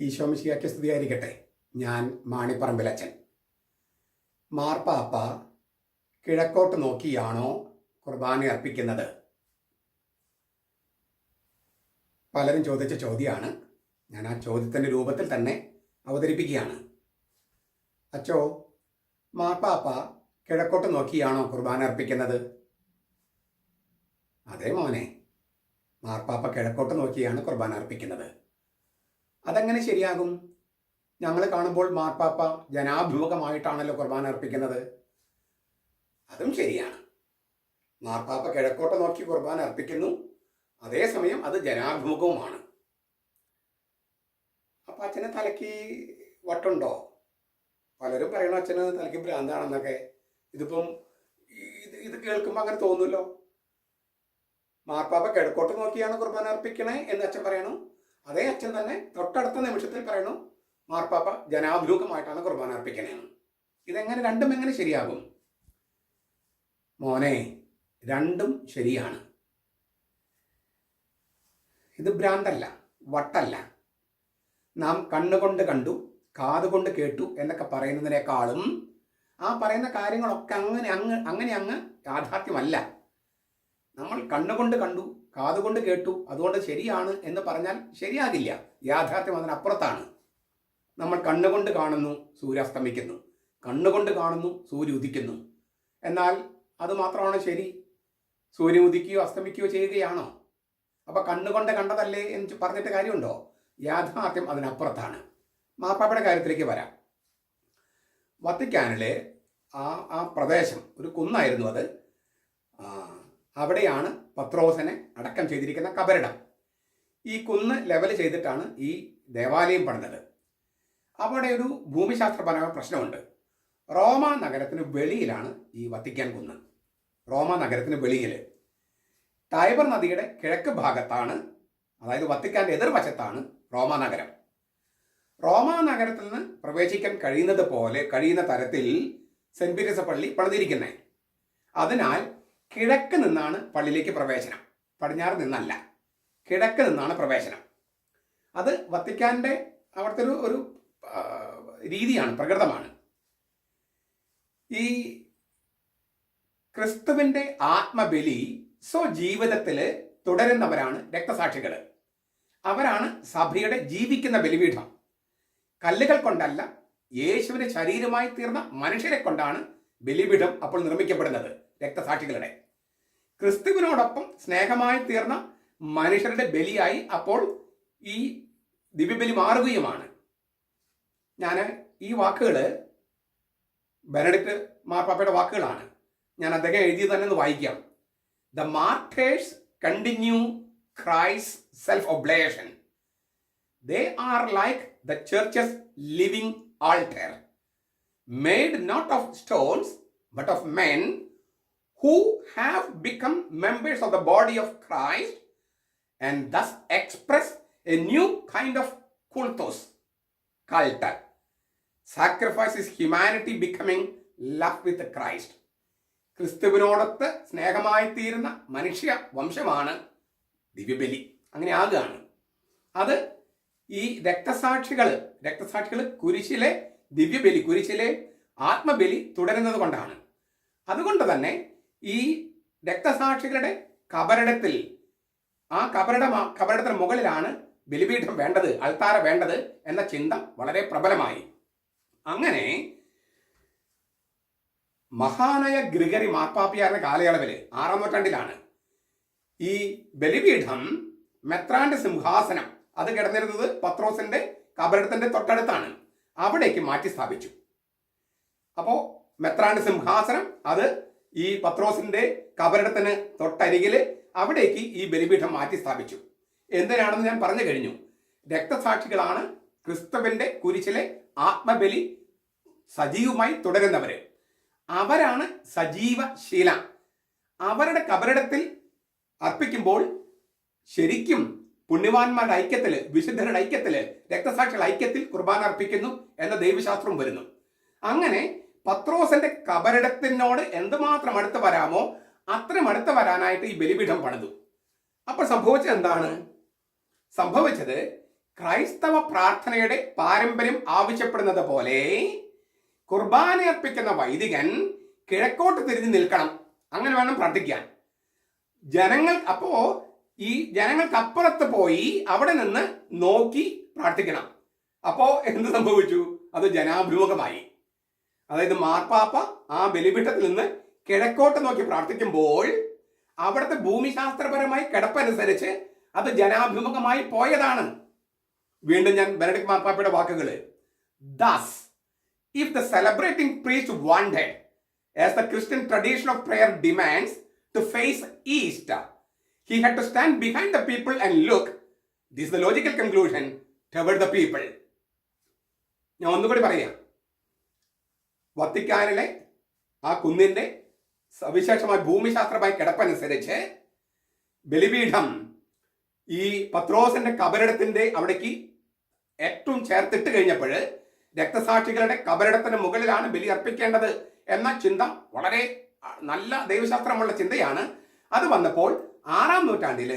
ഈശോമിശിയാക്കി സ്തുതിയായിരിക്കട്ടെ. ഞാൻ മാണിപ്പറമ്പിലച്ചൻ മാർപ്പാപ്പ കിഴക്കോട്ട് നോക്കിയാണോ കുർബാന അർപ്പിക്കുന്നത്? പലരും ചോദിച്ച ചോദ്യമാണ്. ഞാൻ ആ ചോദ്യത്തിന്റെ രൂപത്തിൽ തന്നെ അവതരിപ്പിക്കുകയാണ്. അച്ചോ മാർപ്പാപ്പ കിഴക്കോട്ട് നോക്കിയാണോ കുർബാന അർപ്പിക്കുന്നത്? അതേ മോനെ മാർപ്പാപ്പ കിഴക്കോട്ട് നോക്കിയാണ് കുർബാന അർപ്പിക്കുന്നത്. അതെങ്ങനെ ശരിയാകും? ഞങ്ങൾ കാണുമ്പോൾ മാർപ്പാപ്പ ജനാഭിമുഖമായിട്ടാണല്ലോ കുർബാന അർപ്പിക്കുന്നത്. അതും ശരിയാണ്. മാർപ്പാപ്പ കിഴക്കോട്ട് നോക്കി കുർബാന അർപ്പിക്കുന്നു. അതേസമയം അത് ജനാഭിമുഖവുമാണ്. അപ്പൊ അച്ഛന് തലയ്ക്ക് വട്ടുണ്ടോ? പലരും പറയണ അച്ഛന് തലയ്ക്ക് ഭ്രാന്താണെന്നൊക്കെ. ഇതിപ്പം ഇത് ഇത് കേൾക്കുമ്പോൾ അങ്ങനെ തോന്നുമല്ലോ മാർപ്പാപ്പ കിഴക്കോട്ട് നോക്കിയാണ് കുർബാന അർപ്പിക്കണേ എന്ന് അച്ഛൻ പറയണു. അതേ അച്ഛൻ തന്നെ തൊട്ടടുത്ത നിമിഷത്തിൽ പറയണു മാർപ്പാപ്പ ജനാഭിമുഖമായിട്ടാണ് കുർബാന അർപ്പിക്കണേന്ന് ഇതെങ്ങനെ രണ്ടും എങ്ങനെ ശരിയാകും? മോനെ രണ്ടും ശരിയാണ്. ഇത് ഭ്രാന്തല്ല വട്ടല്ല. നാം കണ്ണുകൊണ്ട് കണ്ടു കാതുകൊണ്ട് കേട്ടു എന്നൊക്കെ പറയുന്നതിനേക്കാളും ആ പറയുന്ന കാര്യങ്ങളൊക്കെ അങ്ങനെ അങ്ങ് അങ്ങനെ അങ്ങ് യാഥാർത്ഥ്യമല്ല. നമ്മൾ കണ്ണുകൊണ്ട് കണ്ടു കാതുകൊണ്ട് കേട്ടു. അതുകൊണ്ട് ശരിയാണ് എന്ന് പറഞ്ഞാൽ ശരിയാകില്ല. യാഥാർത്ഥ്യം അതിനപ്പുറത്താണ്. നമ്മൾ കണ്ണുകൊണ്ട് കാണുന്നു സൂര്യാസ്തമിക്കുന്നു കണ്ണുകൊണ്ട് കാണുന്നു സൂര്യ ഉദിക്കുന്നു. എന്നാൽ അത് മാത്രമാണ് ശരി. സൂര്യ ഉദിക്കുകയോ അസ്തമിക്കുകയോ ചെയ്യുകയാണോ? അപ്പൊ കണ്ണുകൊണ്ട് കണ്ടതല്ലേ എന്ന് പറഞ്ഞിട്ട് കാര്യമുണ്ടോ? യാഥാർത്ഥ്യം അതിനപ്പുറത്താണ്. മാപ്പാപ്പയുടെ കാര്യത്തിലേക്ക് വരാം. വത്തിക്കാനിലെ ആ ആ പ്രദേശം ഒരു കുന്നായിരുന്നു അത്. ആ, അവിടെയാണ് പത്രോസനെ അടക്കം ചെയ്തിരിക്കുന്ന കബരിടം. ഈ കുന്ന് ലെവൽ ചെയ്തിട്ടാണ് ഈ ദേവാലയം പണിതത്. അവിടെ ഒരു ഭൂമിശാസ്ത്രപരമായ പ്രശ്നമുണ്ട്. റോമ നഗരത്തിന് വെളിയിലാണ് ഈ വത്തിക്കാൻ കുന്ന്. റോമ നഗരത്തിന് വെളിയിൽ. ടൈബർ നദിയുടെ കിഴക്ക് ഭാഗത്താണ് അതായത് വത്തിക്കാന്റെ എതിർവശത്താണ് റോമ നഗരം. റോമ നഗരത്തിൽ നിന്ന് പ്രവേശിക്കാൻ കഴിയുന്നത് പോലെ കഴിയുന്ന തരത്തിൽ സെന്റ് പീറ്റേഴ്സ് പള്ളി പണിതിരിക്കുന്നത് അതിനാൽ കിഴക്ക് നിന്നാണ് പള്ളിയിലേക്ക് പ്രവേശനം. പടിഞ്ഞാറ് നിന്നല്ല. കിഴക്ക് നിന്നാണ് പ്രവേശനം. അത് വത്തിക്കാന്റെ അവിടുത്തെ ഒരു ഒരു രീതിയാണ് പ്രകൃതമാണ്. ഈ ക്രിസ്തുവിന്റെ ആത്മബലി സ്വജീവിതത്തിൽ തുടരുന്നവരാണ് രക്തസാക്ഷികൾ അവരാണ് സഭയുടെ ജീവിക്കുന്ന ബലിപീഠം. കല്ലുകൾ കൊണ്ടല്ല യേശുവിന്റെ ശരീരമായി തീർന്ന മനുഷ്യരെ കൊണ്ടാണ് ബലിപീഠം അപ്പോൾ നിർമ്മിക്കപ്പെടുന്നത് രക്തസാക്ഷികളുടെ. ക്രിസ്തുവിനോടൊപ്പം സ്നേഹമായി തീർന്ന മനുഷ്യരുടെ ബലിയായി അപ്പോൾ ഈ ദിവ്യബലി മാറുകയുമാണ്. ഞാൻ ഈ വാക്കുകൾ ബെനഡിക്ട് മാർപ്പാപ്പയുടെ വാക്കുകളാണ്. ഞാൻ അദ്ദേഹം എഴുതി തന്നെ ഒന്ന് വായിക്കാം. The martyrs continue craze self oblation they are like the church's living altar made not of stones but of men who have become members of the body of Christ and thus express a new kind of kultos, cult. Sacrifice is humanity becoming love with Christ. ക്രിസ്തുവിനോടൊത്ത് സ്നേഹമായി തീരുന്ന മനുഷ്യ വംശമാണ് ദിവ്യബലി അങ്ങനെ ആകുകയാണ് അത് ഈ രക്തസാക്ഷികൾ രക്തസാക്ഷികൾ കുരിശിലെ ദിവ്യബലി കുരിശിലെ ആത്മബലി തുടരുന്നത് കൊണ്ടാണ് അതുകൊണ്ട് തന്നെ ഈ രക്തസാക്ഷികളുടെ കബറിടത്തിൽ ആ കബറിട കബറിടത്തിന് മുകളിലാണ് ബലിപീഠം വേണ്ടത് അൾത്താര വേണ്ടത് എന്ന ചിന്ത വളരെ പ്രബലമായി. അങ്ങനെ മഹാനായ ഗ്രിഗറി മാർപ്പാപ്പിയാറിന്റെ കാലയളവിൽ ആറാം നൂറ്റാണ്ടിലാണ്. ഈ ബലിപീഠം മെത്രാന്റെ സിംഹാസനം അത് കിടന്നിരുന്നത് പത്രോസിന്റെ കബറിടത്തിന്റെ തൊട്ടടുത്താണ്. അവിടേക്ക് മാറ്റി സ്ഥാപിച്ചു അപ്പോ മെത്രാന്റെ സിംഹാസനം അത് ഈ പത്രോസിന്റെ കബറിടത്തിന് തൊട്ടരികിൽ അവിടേക്ക് ഈ ബലിപീഠം മാറ്റി സ്ഥാപിച്ചു. എന്തിനാണെന്ന് ഞാൻ പറഞ്ഞു കഴിഞ്ഞു. രക്തസാക്ഷികളാണ് ക്രിസ്തുവിന്റെ കുരിശിലെ ആത്മബലി സജീവമായി തുടരുന്നവര്. അവരാണ് സജീവ ശീല അവരുടെ കബറിടത്തിൽ അർപ്പിക്കുമ്പോൾ ശരിക്കും പുണ്യവാന്മാരുടെ ഐക്യത്തിൽ വിശുദ്ധരുടെ ഐക്യത്തിൽ രക്തസാക്ഷികളുടെ ഐക്യത്തിൽ കുർബാന അർപ്പിക്കുന്നു എന്ന ദൈവശാസ്ത്രവും വരുന്നു. അങ്ങനെ പത്രോസിന്റെ കബരിടത്തിനോട് എന്തുമാത്രം അടുത്ത് വരാമോ അത്രയും അടുത്ത് വരാനായിട്ട് ഈ ബലിപീഠം പണിതു. അപ്പോൾ സംഭവിച്ചത് എന്താണ്? സംഭവിച്ചത് ക്രൈസ്തവ പ്രാർത്ഥനയുടെ പാരമ്പര്യം ആവശ്യപ്പെടുന്നത് പോലെ കുർബാന അർപ്പിക്കുന്ന വൈദികൻ കിഴക്കോട്ട് തിരിഞ്ഞു നിൽക്കണം. അങ്ങനെ വേണം പ്രാർത്ഥിക്കാൻ. ജനങ്ങൾ അപ്പോ ഈ ജനങ്ങൾക്കപ്പുറത്ത് പോയി അവിടെ നിന്ന് നോക്കി പ്രാർത്ഥിക്കണം. അപ്പോ എന്ത് സംഭവിച്ചു? അത് ജനാഭിമുഖമായി. അതായത് മാർപ്പാപ്പ ആ ബലിപീഠത്തിൽ നിന്ന് കിഴക്കോട്ട് നോക്കി പ്രാർത്ഥിക്കുമ്പോൾ അവിടുത്തെ ഭൂമിശാസ്ത്രപരമായി കിടപ്പനുസരിച്ച് അത് ജനാഭിമുഖമായി പോയതാണ്. വീണ്ടും ഞാൻ ബെനഡിക് മാർപ്പാപ്പയുടെ വാക്കുകൾ thus if the celebrating priest wanted as the Christian tradition of prayer demands to face east he had to stand behind the people and look this the logical conclusion toward the people ഞാൻ ഒന്നുകൂടി പറയാം. വത്തിക്കാനിലെ ആ കുന്നിന്റെ സവിശേഷമായ ഭൂമിശാസ്ത്രമായി കിടപ്പനുസരിച്ച് ബലിപീഠം ഈ പത്രോസിന്റെ കബരിടത്തിന്റെ അവിടേക്ക് ഏറ്റവും ചേർത്തിട്ട് കഴിഞ്ഞപ്പോൾ രക്തസാക്ഷികളുടെ കബരിടത്തിന് മുകളിലാണ് ബലി അർപ്പിക്കേണ്ടത് എന്ന ചിന്ത വളരെ നല്ല ദൈവശാസ്ത്രമുള്ള ചിന്തയാണ്. അത് വന്നപ്പോൾ ആറാം നൂറ്റാണ്ടിൽ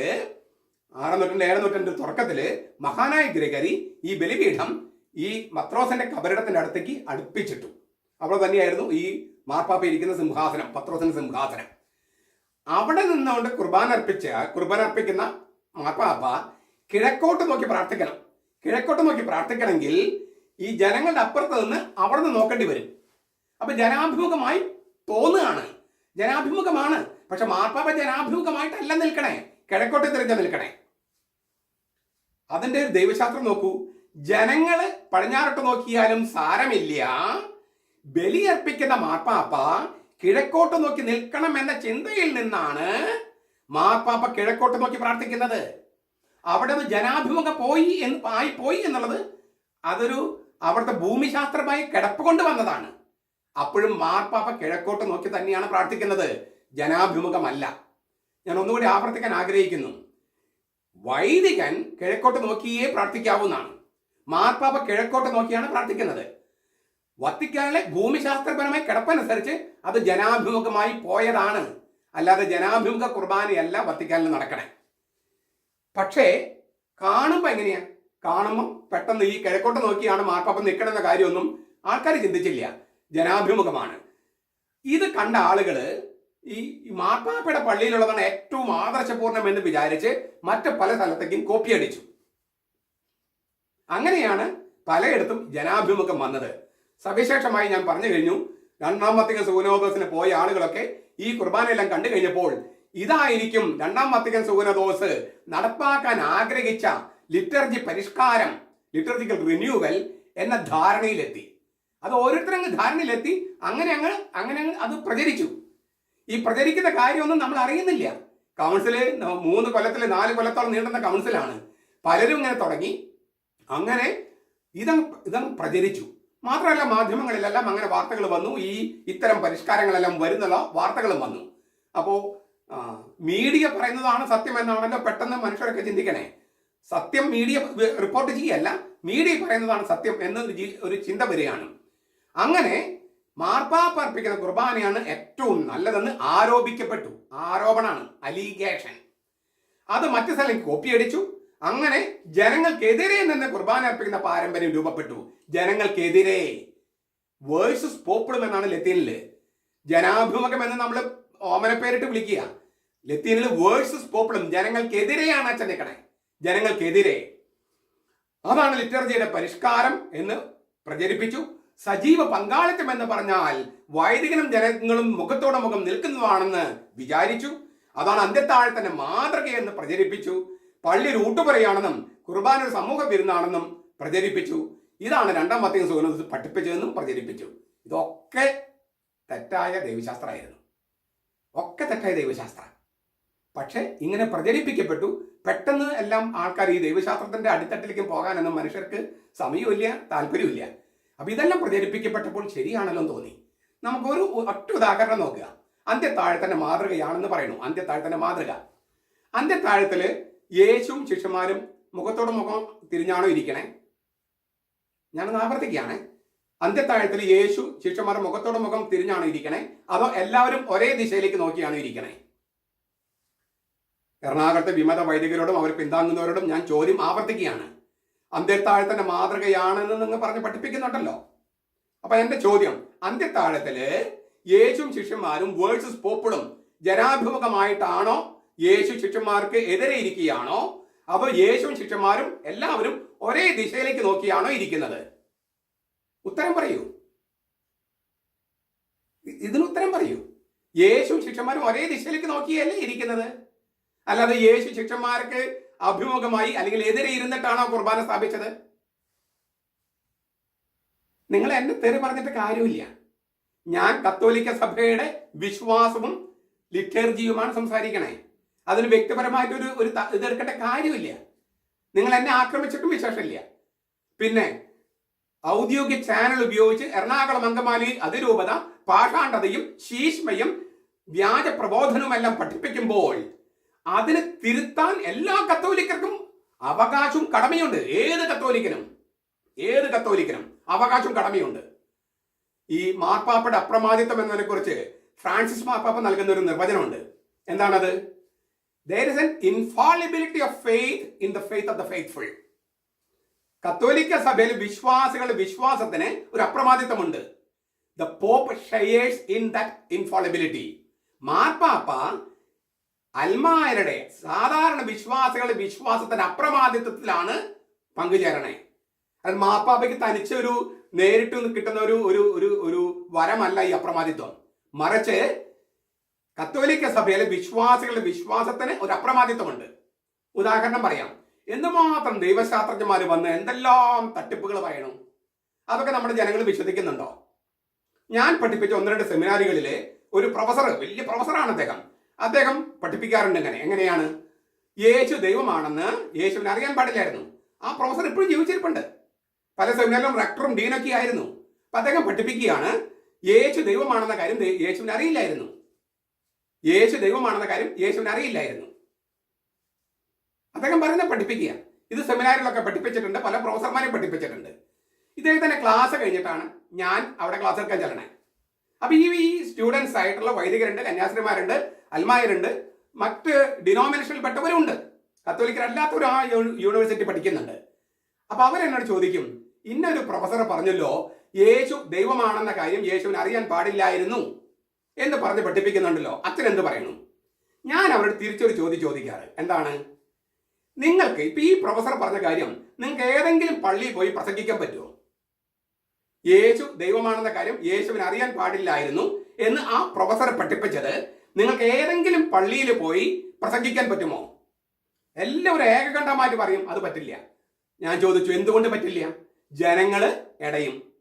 ആറാം നൂറ്റാണ്ട് ഏഴാം നൂറ്റാണ്ടിന്റെ തുടക്കത്തിൽ മഹാനായ ഗ്രഗരി ഈ ബലിപീഠം ഈ പത്രോസിന്റെ കബരിടത്തിന്റെ അടുത്തേക്ക് അടുപ്പിച്ചിട്ടു. അവിടെ തന്നെയായിരുന്നു ഈ മാർപ്പാപ്പ ഇരിക്കുന്ന സിംഹാസനം പത്രോസിന്റെ സിംഹാസനം. അവിടെ നിന്നുകൊണ്ട് കുർബാന അർപ്പിച്ച കുർബാന അർപ്പിക്കുന്ന മാർപ്പാപ്പ കിഴക്കോട്ട് നോക്കി പ്രാർത്ഥിക്കണം. കിഴക്കോട്ട് നോക്കി പ്രാർത്ഥിക്കണമെങ്കിൽ ഈ ജനങ്ങളുടെ അപ്പുറത്ത് നിന്ന് അവിടെ നിന്ന് നോക്കേണ്ടി വരും. അപ്പൊ ജനാഭിമുഖമായി തോന്നുകയാണ്. ജനാഭിമുഖമാണ്. പക്ഷെ മാർപ്പാപ്പ ജനാഭിമുഖമായിട്ടല്ല നിൽക്കണേ. കിഴക്കോട്ട് തിരിഞ്ഞ നിൽക്കണേ. അതിന്റെ ഒരു ദൈവശാസ്ത്രം നോക്കൂ. ജനങ്ങൾ പടിഞ്ഞാറോട്ട് നോക്കിയാലും സാരമില്ല. ബലിയർപ്പിക്കുന്ന മാർപ്പാപ്പ കിഴക്കോട്ട് നോക്കി നിൽക്കണം എന്ന ചിന്തയിൽ നിന്നാണ് മാർപ്പാപ്പ കിഴക്കോട്ട് നോക്കി പ്രാർത്ഥിക്കുന്നത്. അവിടെ നിന്ന് ജനാഭിമുഖ പോയി എന്ന് ആയി പോയി എന്നുള്ളത് അതൊരു അവിടുത്തെ ഭൂമിശാസ്ത്രമായി കിടപ്പ് കൊണ്ട് വന്നതാണ്. അപ്പോഴും മാർപ്പാപ്പ കിഴക്കോട്ട് നോക്കി തന്നെയാണ് പ്രാർത്ഥിക്കുന്നത്. ജനാഭിമുഖമല്ല. ഞാൻ ഒന്നുകൂടി ആവർത്തിക്കാൻ ആഗ്രഹിക്കുന്നു. വൈദികൻ കിഴക്കോട്ട് നോക്കിയേ പ്രാർത്ഥിക്കാവുന്നതാണ് മാർപ്പാപ്പ കിഴക്കോട്ട് നോക്കിയാണ് പ്രാർത്ഥിക്കുന്നത്. വത്തിക്കാനിലെ ഭൂമിശാസ്ത്രപരമായ കിടപ്പനുസരിച്ച് അത് ജനാഭിമുഖമായി പോയതാണ്. അല്ലാതെ ജനാഭിമുഖ കുർബാനയല്ല വത്തിക്കാനിൽ നടക്കണേ. പക്ഷേ കാണുമ്പോൾ എങ്ങനെയാ? കാണുമ്പോൾ പെട്ടെന്ന് ഈ കിഴക്കോട്ട് നോക്കിയാണ് മാർപ്പാപ്പ നിൽക്കണമെന്ന കാര്യമൊന്നും ആൾക്കാർ ചിന്തിച്ചില്ല. ജനാഭിമുഖമാണ്. ഇത് കണ്ട ആളുകൾ ഈ മാർപ്പാപ്പയുടെ പള്ളിയിലുള്ളതാണ് ഏറ്റവും ആദർശപൂർണം എന്ന് വിചാരിച്ച് മറ്റ് പല സ്ഥലത്തേക്കും കോപ്പി അടിച്ചു. അങ്ങനെയാണ് പലയിടത്തും ജനാഭിമുഖം വന്നത്. സവിശേഷമായി ഞാൻ പറഞ്ഞു കഴിഞ്ഞു. രണ്ടാം വത്തികൻ സൂനോദോസിന് പോയ ആളുകളൊക്കെ ഈ കുർബാനയെല്ലാം കണ്ടു കഴിഞ്ഞപ്പോൾ ഇതായിരിക്കും രണ്ടാം വത്തികൻ സൂനോദോസ് നടപ്പാക്കാൻ ആഗ്രഹിച്ച ലിറ്റർജി പരിഷ്കാരം ലിറ്റർജിക്കൽ റിന്യൂവൽ എന്ന ധാരണയിലെത്തി. അത് ഓരോരുത്തരങ്ങ് ധാരണയിലെത്തി. അങ്ങനെ അങ്ങ് അങ്ങനെ അങ്ങ് അത് പ്രചരിച്ചു. ഈ പ്രചരിക്കുന്ന കാര്യമൊന്നും നമ്മൾ അറിയുന്നില്ല. കൗൺസിൽ മൂന്ന് കൊല്ലത്തിൽ നാല് കൊല്ലത്തോളം നീണ്ടുന്ന കൗൺസിലാണ്. പലരും ഇങ്ങനെ തുടങ്ങി. അങ്ങനെ ഇതങ്ങ് ഇതങ്ങ് പ്രചരിച്ചു. മാത്രമല്ല മാധ്യമങ്ങളിലെല്ലാം അങ്ങനെ വാർത്തകൾ വന്നു. ഈ ഇത്തരം പരിഷ്കാരങ്ങളെല്ലാം വരുന്നുള്ള വാർത്തകളും വന്നു. അപ്പോൾ മീഡിയ പറയുന്നതാണ് സത്യം എന്നാണല്ലോ പെട്ടെന്ന് മനുഷ്യരൊക്കെ ചിന്തിക്കണേ. സത്യം മീഡിയ റിപ്പോർട്ട് ചെയ്യല്ല മീഡിയ പറയുന്നതാണ് സത്യം എന്നൊരു ഒരു ചിന്ത വരികയാണ്. അങ്ങനെ മാർപ്പാപ്പ അർപ്പിക്കുന്ന കുർബാനയാണ് ഏറ്റവും നല്ലതെന്ന് ആരോപിക്കപ്പെട്ടു. ആരോപണമാണ് അലീഗേഷൻ. അത് മറ്റു സ്ഥലം കോപ്പിയടിച്ചു അങ്ങനെ ജനങ്ങൾക്കെതിരെ നിന്ന് കുർബാന അർപ്പിക്കുന്ന പാരമ്പര്യം രൂപപ്പെട്ടു. ജനങ്ങൾക്കെതിരെ വേഴ്സസ് പോപ്പിളും എന്നാണ് ലത്തീനിൽ. ജനാഭിമുഖം എന്ന് നമ്മൾ ഓമന പേരിട്ട് വിളിക്കുക. ലത്തീനിൽ വേഴ്സസ് പോപ്പിളും ജനങ്ങൾക്കെതിരെയാണ് അച്ഛൻ നിൽക്കണേ ജനങ്ങൾക്കെതിരെ. അതാണ് ലിറ്റർജിയുടെ പരിഷ്കാരം എന്ന് പ്രചരിപ്പിച്ചു. സജീവ പങ്കാളിത്തം എന്ന് പറഞ്ഞാൽ വൈദികനും ജനങ്ങളും മുഖത്തോടെ മുഖം നിൽക്കുന്നതാണെന്ന് വിചാരിച്ചു. അതാണ് അന്ത്യത്താഴത്തിന്റെ മാതൃകയെന്ന് പ്രചരിപ്പിച്ചു. പള്ളി റൂട്ടുപറയാണെന്നും കുർബാന ഒരു സമൂഹ പെരുന്നാണെന്നും പ്രചരിപ്പിച്ചു. ഇതാണ് രണ്ടാം മത്തിയും സുഗന്ധ പഠിപ്പിച്ചതെന്നും പ്രചരിപ്പിച്ചു. ഇതൊക്കെ തെറ്റായ ദൈവശാസ്ത്രമായിരുന്നു. ഒക്കെ തെറ്റായ ദൈവശാസ്ത്ര. പക്ഷേ ഇങ്ങനെ പ്രചരിപ്പിക്കപ്പെട്ടു. പെട്ടെന്ന് എല്ലാം ആൾക്കാർ ഈ ദൈവശാസ്ത്രത്തിന്റെ അടിത്തട്ടിലേക്ക് പോകാനൊന്നും മനുഷ്യർക്ക് സമയമില്ല താല്പര്യമില്ല അപ്പൊ ഇതെല്ലാം പ്രചരിപ്പിക്കപ്പെട്ടപ്പോൾ ശരിയാണല്ലോ എന്ന് തോന്നി. നമുക്കൊരു ഒറ്റ ഉദാഹരണം നോക്കുക. അന്ത്യത്താഴത്തിന്റെ മാതൃകയാണെന്ന് പറയുന്നു. അന്ത്യത്താഴത്തിന്റെ മാതൃക. അന്ത്യത്താഴത്തിൽ യേശുവും ശിഷ്യന്മാരും മുഖത്തോട് മുഖം തിരിഞ്ഞാണോ ഇരിക്കണേ? ഞാനൊന്ന് ആവർത്തിക്കുകയാണ്. അന്ത്യത്താഴത്തിൽ യേശു ശിഷ്യന്മാർ മുഖത്തോട് മുഖം തിരിഞ്ഞാണ് ഇരിക്കണേ? അതോ എല്ലാവരും ഒരേ ദിശയിലേക്ക് നോക്കിയാണ് ഇരിക്കണേ? എറണാകുളത്തെ വിമത വൈദികരോടും അവർ പിന്താങ്ങുന്നവരോടും ഞാൻ ചോദ്യം ആവർത്തിക്കുകയാണ്. അന്ത്യത്താഴത്തിന്റെ മാതൃകയാണെന്ന് നിങ്ങൾ പറഞ്ഞ് പഠിപ്പിക്കുന്നുണ്ടല്ലോ. അപ്പൊ എന്റെ ചോദ്യം അന്ത്യത്താഴത്തിൽ യേശും ശിഷ്യന്മാരും വേഴ്സസ് പോപ്പിളും ജനാഭിമുഖമായിട്ടാണോ യേശു ശിഷ്യന്മാർക്ക് എതിരെ ഇരിക്കുകയാണോ? അപ്പോൾ യേശുവും ശിഷ്യന്മാരും എല്ലാവരും ഒരേ ദിശയിലേക്ക് നോക്കിയാണോ ഇരിക്കുന്നത്? ഉത്തരം പറയൂ. ഇതിന് ഉത്തരം പറയൂ. യേശുവും ശിഷ്യന്മാരും ഒരേ ദിശയിലേക്ക് നോക്കിയല്ലേ ഇരിക്കുന്നത്? അല്ലാതെ യേശു ശിഷ്യന്മാർക്ക് അഭിമുഖമായി അല്ലെങ്കിൽ എതിരെ ഇരുന്നിട്ടാണോ കുർബാന സ്ഥാപിച്ചത്? നിങ്ങൾ എന്നെ തെറി പറഞ്ഞിട്ട് കാര്യമില്ല. ഞാൻ കത്തോലിക്ക സഭയുടെ വിശ്വാസവും ലിറ്റർജിയുമാണ് സംസാരിക്കണേ. അതിന് വ്യക്തിപരമായിട്ട് ഒരു ഒരു ഇതെടുക്കേണ്ട കാര്യമില്ല. നിങ്ങൾ എന്നെ ആക്രമിച്ചിട്ടും വിശേഷമില്ല. പിന്നെ ഔദ്യോഗിക ചാനൽ ഉപയോഗിച്ച് എറണാകുളം അങ്കമാലി അതിരൂപത പാഷാണ്ഡതയും ശീഷ്മയും വ്യാജ പ്രബോധനവുമെല്ലാം പഠിപ്പിക്കുമ്പോൾ അതിന് തിരുത്താൻ എല്ലാ കത്തോലിക്കർക്കും അവകാശവും കടമയുണ്ട്. ഏത് കത്തോലിക്കനും? ഏത് കത്തോലിക്കനും അവകാശവും കടമയുണ്ട്. ഈ മാർപ്പാപ്പയുടെ അപ്രമാദിത്വം എന്നതിനെ കുറിച്ച് ഫ്രാൻസിസ് മാർപ്പാപ്പ നൽകുന്ന ഒരു നിർവചനമുണ്ട്. എന്താണത്? There is an infallibility of faith in the faith of the faithful കത്തോലിക്ക സഭയിൽ വിശ്വാസികളുടെ വിശ്വാസത്തിന് ഒരു അപ്രമാദിത്വമുണ്ട്. The pope shares in that infallibility മാർപ്പാപ്പ അൽമാരുടെ സാധാരണ വിശ്വാസികളുടെ വിശ്വാസത്തിന്റെ അപ്രമാദിത്വത്തിലാണ് പങ്കുചേരണേ. അത് മാർപ്പാപ്പയ്ക്ക് തനിച്ചൊരു നേരിട്ട് കിട്ടുന്ന ഒരു ഒരു ഒരു വരമല്ല ഈ അപ്രമാദിത്വം. മറിച്ച് കത്തോലിക്ക സഭയിലെ വിശ്വാസികളുടെ വിശ്വാസത്തിന് ഒരു അപ്രമാദിത്വമുണ്ട്. ഉദാഹരണം പറയാം. എന്തുമാത്രം ദൈവശാസ്ത്രജ്ഞന്മാർ വന്ന് എന്തെല്ലാം തട്ടിപ്പുകൾ പറയണം? അതൊക്കെ നമ്മുടെ ജനങ്ങൾ വിശ്വസിക്കുന്നുണ്ടോ? ഞാൻ പഠിപ്പിച്ച ഒന്ന് രണ്ട് സെമിനാറുകളിലെ ഒരു പ്രൊഫസർ വലിയ പ്രൊഫസറാണ് അദ്ദേഹം. അദ്ദേഹം പഠിപ്പിക്കാറുണ്ട് എങ്ങനെ എങ്ങനെയാണ്? യേശു ദൈവമാണെന്ന് യേശുവിനെ അറിയാൻ പാടില്ലായിരുന്നു. ആ പ്രൊഫസർ ഇപ്പോഴും ജീവിച്ചിരിപ്പുണ്ട്. പല സെമിനാറിലും റെക്ടറും ഡീനൊക്കെ ആയിരുന്നു. അപ്പൊ അദ്ദേഹം പഠിപ്പിക്കുകയാണ് യേശു ദൈവമാണെന്ന കാര്യം യേശുവിനെ അറിയില്ലായിരുന്നു. യേശു ദൈവമാണെന്ന കാര്യം യേശുവിന് അറിയില്ലായിരുന്നു. അദ്ദേഹം പറയുന്നത് പഠിപ്പിക്കുക. ഇത് സെമിനാറിലൊക്കെ പഠിപ്പിച്ചിട്ടുണ്ട് പല പ്രൊഫസർമാരെയും പഠിപ്പിച്ചിട്ടുണ്ട്. ഇദ്ദേഹത്തിന്റെ ക്ലാസ് കഴിഞ്ഞിട്ടാണ് ഞാൻ അവിടെ ക്ലാസ് എടുക്കാൻ ചെല്ലണേ. അപ്പൊ ഈ ഈ സ്റ്റുഡൻസ് ആയിട്ടുള്ള വൈദികരുണ്ട് കന്യാസ്ത്രീമാരുണ്ട് അൽമായരുണ്ട് മറ്റ് ഡിനോമിനേഷനിൽപ്പെട്ടവരും ഉണ്ട് കത്തോലിക്കരല്ലാത്തവരും ആ യൂണിവേഴ്സിറ്റി പഠിക്കുന്നുണ്ട്. അപ്പൊ അവരെന്നോട് ചോദിക്കും ഇന്നൊരു പ്രൊഫസർ പറഞ്ഞല്ലോ യേശു ദൈവമാണെന്ന കാര്യം യേശുവിന് അറിയാൻ പാടില്ലായിരുന്നു. എന്ന് പറഞ്ഞ് പഠിപ്പിക്കുന്നുണ്ടല്ലോ. അച്ഛൻ എന്ത് പറയണം? ഞാൻ അവരോട് തിരിച്ചൊരു ചോദ്യം ചോദിക്കാറ്. എന്താണ്? നിങ്ങൾക്ക് ഇപ്പൊ ഈ പ്രൊഫസർ പറഞ്ഞ കാര്യം നിങ്ങൾക്ക് ഏതെങ്കിലും പള്ളിയിൽ പോയി പ്രസംഗിക്കാൻ പറ്റുമോ യേശു ദൈവമാണെന്ന കാര്യം യേശുവിന് അറിയാൻ പാടില്ലായിരുന്നു എന്ന് ആ പ്രൊഫസർ പഠിപ്പിച്ചത് നിങ്ങൾക്ക് ഏതെങ്കിലും പള്ളിയിൽ പോയി പ്രസംഗിക്കാൻ പറ്റുമോ? എല്ലാവരും ഏകകണ്ഠമായിട്ട് പറയും അത് പറ്റില്ല. ഞാൻ ചോദിച്ചു എന്തുകൊണ്ട് പറ്റില്ല? ജനങ്ങൾ ഇടയും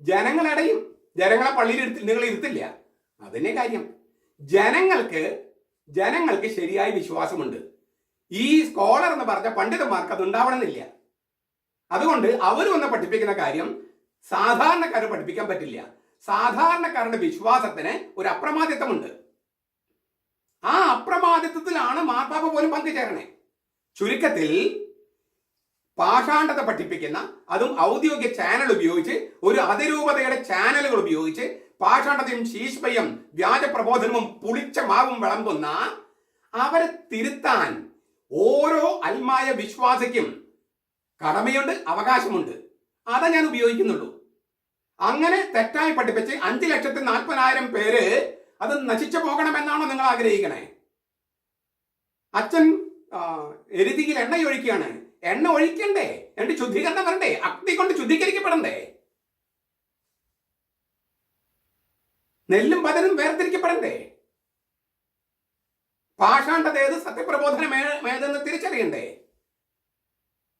ജനങ്ങൾ ഇടയും ജനങ്ങളെ പള്ളിയിൽ നിങ്ങൾ ഇരുത്തില്ല. അതന്നെ കാര്യം. ജനങ്ങൾക്ക് ജനങ്ങൾക്ക് ശരിയായ വിശ്വാസമുണ്ട്. ഈ സ്കോളർ എന്ന് പറഞ്ഞ പണ്ഡിതന്മാർക്ക് അത് ഉണ്ടാവണമെന്നില്ല. അതുകൊണ്ട് അവർ വന്ന് പഠിപ്പിക്കുന്ന കാര്യം സാധാരണക്കാരെ പഠിപ്പിക്കാൻ പറ്റില്ല. സാധാരണക്കാരുടെ വിശ്വാസത്തിന് ഒരു അപ്രമാദിത്വമുണ്ട്. ആ അപ്രമാദിത്വത്തിലാണ് മാർപ്പാപ്പ പോലും പങ്കുചേരണേ. ചുരുക്കത്തിൽ പാഷാണ്ഡത പഠിപ്പിക്കുന്ന അതും ഔദ്യോഗിക ചാനൽ ഉപയോഗിച്ച് ഒരു അതിരൂപതയുടെ ചാനലുകൾ ഉപയോഗിച്ച് പാഷാണ്ഡതയും ശീഷ്മയും വ്യാജ പ്രബോധനവും പുളിച്ച മാവും വിളമ്പുന്ന അവരെ തിരുത്താൻ ഓരോ അൽമായ വിശ്വാസിക്കും കടമയുണ്ട് അവകാശമുണ്ട്. അതാ ഞാൻ ഉപയോഗിക്കുന്നുള്ളൂ. അങ്ങനെ തെറ്റായി പഠിപ്പിച്ച് അഞ്ച് ലക്ഷത്തി നാൽപ്പതിനായിരം പേര് അത് നശിച്ചു പോകണമെന്നാണോ നിങ്ങൾ ആഗ്രഹിക്കണേ? അച്ഛൻ എരുതിയിൽ എണ്ണ ഒഴിക്കുകയാണ് എണ്ണ ഒഴിക്കണ്ടേ? എന്നിട്ട് ശുദ്ധീകരണം വരണ്ടേ? അഗ്നി കൊണ്ട് ശുദ്ധീകരിക്കപ്പെടണ്ടേ? നെല്ലും പതനും വേർതിരിക്കപ്പെടണ്ടേ? പാഷാണ്ടതേത് സത്യപ്രബോധന ഏതെന്ന് തിരിച്ചറിയണ്ടേ?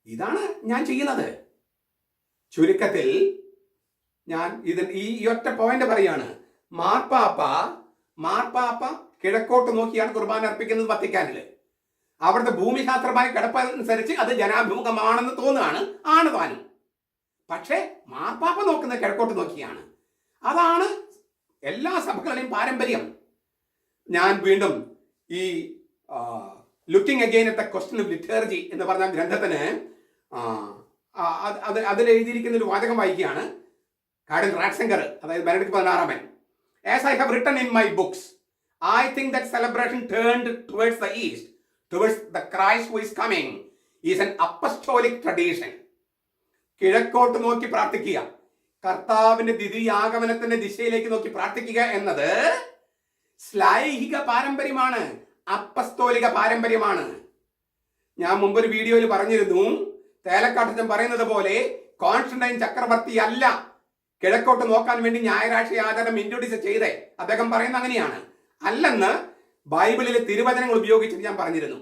ഇതാണ് ഞാൻ ചെയ്യുന്നത്. ചുരുക്കത്തിൽ ഞാൻ ഇത് ഈ ഒറ്റ പോയിന്റ് പറയാണ്. മാർപ്പാപ്പ മാർപ്പാപ്പ കിഴക്കോട്ട് നോക്കിയാണ് കുർബാന അർപ്പിക്കുന്നത് വത്തിക്കാനിൽ അവിടുത്തെ ഭൂമിശാസ്ത്രമായി കിടപ്പനുസരിച്ച് അത് ജനാഭിമുഖമാണെന്ന് തോന്നുകയാണ് ആണ് താനും പക്ഷേ മാർപ്പാപ്പ നോക്കുന്നത് കിഴക്കോട്ട് നോക്കിയാണ്. അതാണ് എല്ലാ സഭകളുടെയും പാരമ്പര്യം. ഞാൻ വീണ്ടും ഈ looking again at the question of liturgy എന്ന് പറഞ്ഞ ഗ്രന്ഥത്തിന് അത് അത് അതിൽ എഴുതിയിരിക്കുന്ന ഒരു വാചകം വായിക്കുകയാണ് കാഡൻ റാറ്റ്സെങ്കർ അതായത് ബെനഡിക്ട് പതിനാറാമൻ as I have written in my books I think that celebration turned towards the east towards the Christ who is coming is an apostolic tradition കിഴക്കോട്ട് നോക്കി പ്രാർത്ഥിക്കുക. കർത്താവിന്റെ ദ്വിതീയാഗമനത്തിന്റെ ദിശയിലേക്ക് നോക്കി പ്രാർത്ഥിക്കുക എന്നത് ശ്ലൈഹിക പാരമ്പര്യമാണ് അപ്പസ്തോലിക പാരമ്പര്യമാണ്. ഞാൻ മുമ്പൊരു വീഡിയോയിൽ പറഞ്ഞിരുന്നു തേലക്കാട്ടച്ചൻ പറയുന്നത് പോലെ കോൺസ്റ്റന്റൈൻ ചക്രവർത്തി അല്ല. കിഴക്കോട്ട് നോക്കാൻ വേണ്ടി ഞായറാഴ്ച ആചരണം ഇൻട്രൊഡ്യൂസ് ചെയ്തേ. അദ്ദേഹം പറയുന്ന അങ്ങനെയാണ്. അല്ലെന്ന് ബൈബിളിലെ തിരുവചനങ്ങൾ ഉപയോഗിച്ചിട്ട് ഞാൻ പറഞ്ഞിരുന്നു.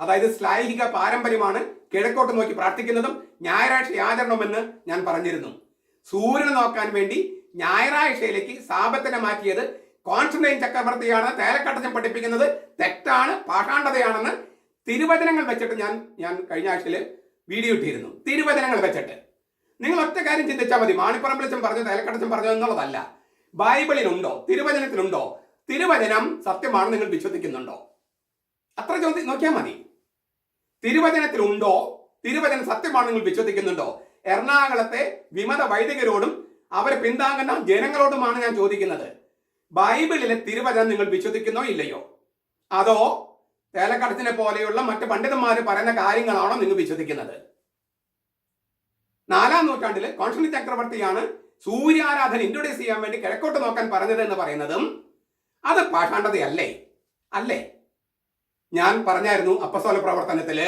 അതായത് ശ്ലൈഹിക പാരമ്പര്യമാണ് കിഴക്കോട്ട് നോക്കി പ്രാർത്ഥിക്കുന്നതും ഞായറാഴ്ച ആചരണമെന്ന് ഞാൻ പറഞ്ഞിരുന്നു. സൂര്യനെ നോക്കാൻ വേണ്ടി ഞായറാഴ്ചയിലേക്ക് സാപത്തിനെ മാറ്റിയത് കോൺസ്റ്റന്റൈൻ ചക്രവർത്തിയാണ്. തേലക്കട്ടച്ചൻ പഠിപ്പിക്കുന്നത് തെറ്റാണ് പാഷാണ്ഡതയാണെന്ന് തിരുവചനങ്ങൾ വെച്ചിട്ട് ഞാൻ ഞാൻ കഴിഞ്ഞ ആഴ്ചയിൽ വീഡിയോ ഇട്ടിരുന്നു. തിരുവചനങ്ങൾ വെച്ചിട്ട്. നിങ്ങൾ ഒറ്റ കാര്യം ചിന്തിച്ചാൽ മതി. മാണിപ്പറമ്പിളച്ചൻ പറഞ്ഞു തേലക്കട്ടച്ചൻ പറഞ്ഞു എന്നുള്ളതല്ല. ബൈബിളിലുണ്ടോ? തിരുവചനത്തിലുണ്ടോ? തിരുവചനം സത്യമാണ് നിങ്ങൾ വിശ്വസിക്കുന്നുണ്ടോ? അത്ര ചോദ്യം നോക്കിയാൽ മതി. തിരുവചനത്തിലുണ്ടോ? തിരുവചനം സത്യമാണ് നിങ്ങൾ വിശ്വസിക്കുന്നുണ്ടോ? എറണാകുളത്തെ വിമത വൈദികരോടും അവരെ പിന്താങ്ങുന്ന ജനങ്ങളോടുമാണ് ഞാൻ ചോദിക്കുന്നത്. ബൈബിളിലെ തിരുവചനം നിങ്ങൾ വിശ്വസിക്കുന്നോ ഇല്ലയോ? അതോ തേലക്കടത്തിനെ പോലെയുള്ള മറ്റ് പണ്ഡിതന്മാർ പറയുന്ന കാര്യങ്ങളാണോ നിങ്ങൾ വിശ്വസിക്കുന്നത്? നാലാം നൂറ്റാണ്ടിൽ കോൺസ്റ്റലി ചക്രവർത്തിയാണ് സൂര്യാരാധന ഇൻട്രൊഡ്യൂസ് ചെയ്യാൻ വേണ്ടി കിഴക്കോട്ട് നോക്കാൻ പറഞ്ഞത് എന്ന് പറയുന്നതും അത് പാഷാണ്ടതയല്ലേ അല്ലേ? ഞാൻ പറഞ്ഞായിരുന്നു അപ്പസ്തോല പ്രവർത്തനത്തിൽ